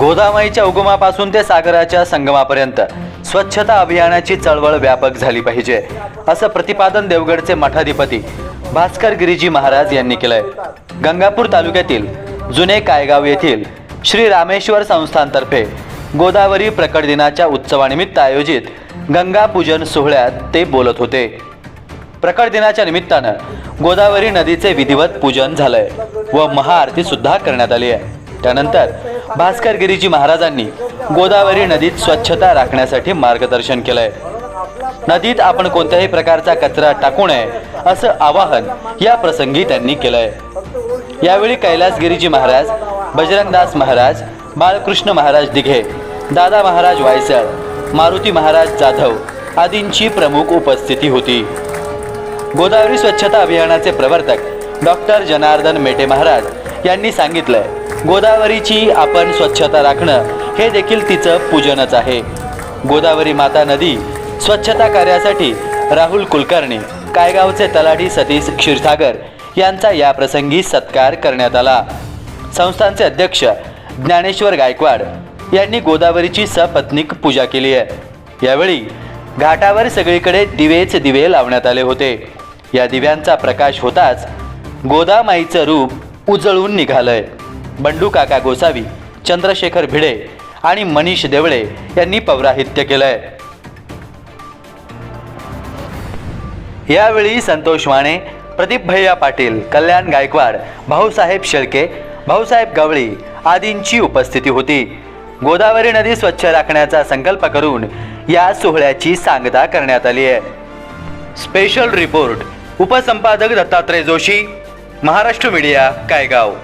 गोदामाईच्या उगमापासून ते सागराच्या संगमापर्यंत. स्वच्छता अभियानाची चळवळ व्यापक झाली पाहिजे. असं प्रतिपादन देवगडचे मठाधिपती भास्कर गिरीजी महाराज यांनी केलंय. गंगापूर तालुक्यातील जुने कायगाव येथील श्री रामेश्वर संस्थांतर्फे गोदावरी प्रकट दिनाच्या उत्सवानिमित्त आयोजित गंगा पूजन सोहळ्यात ते बोलत होते. प्रकट दिनाच्या निमित्तानं गोदावरी नदीचे विधिवत पूजन झालंय व महाआरती सुद्धा करण्यात आली आहे. त्यानंतर भास्कर गिरीजी महाराजांनी गोदावरी नदीत स्वच्छता राखण्यासाठी मार्गदर्शन केलंय. नदीत आपण कोणत्याही प्रकारचा कचरा टाकू नये असं आवाहन या प्रसंगी त्यांनी केलंय. यावेळी कैलास गिरीजी महाराज बजरंगदास महाराज बाळकृष्ण महाराज दिघे दादा महाराज वायसळ मारुती महाराज जाधव आदींची प्रमुख उपस्थिती होती. गोदावरी स्वच्छता अभियानाचे प्रवर्तक डॉक्टर जनार्दन मेटे महाराज यांनी सांगितलंय गोदावरीची आपण स्वच्छता राखणं हे देखील तिचं पूजनच आहे. गोदावरी माता नदी स्वच्छता कार्यासाठी राहुल कुलकर्णी कायगावचे तलाठी सतीश क्षीरसागर यांचा या प्रसंगी सत्कार करण्यात आला. संस्थांचे अध्यक्ष ज्ञानेश्वर गायकवाड यांनी गोदावरीची सपत्नीक पूजा केली आहे. यावेळी घाटावर सगळीकडे दिवेच दिवे लावण्यात आले होते. या दिव्यांचा प्रकाश होताच गोदामाईचं रूप उजळून निघालंय. बंडू काका गोसावी चंद्रशेखर भिडे आणि मनीष देवळे यांनी पौराहित्य केलंय. यावेळी संतोष माने प्रदीप भैया पाटील कल्याण गायकवाड भाऊसाहेब शेळके भाऊसाहेब गवळी आदींची उपस्थिती होती. गोदावरी नदी स्वच्छ राखण्याचा संकल्प करून या सोहळ्याची सांगता करण्यात आली आहे. स्पेशल रिपोर्ट उपसंपादक दत्तात्रय जोशी महाराष्ट्र मीडिया कायगाव.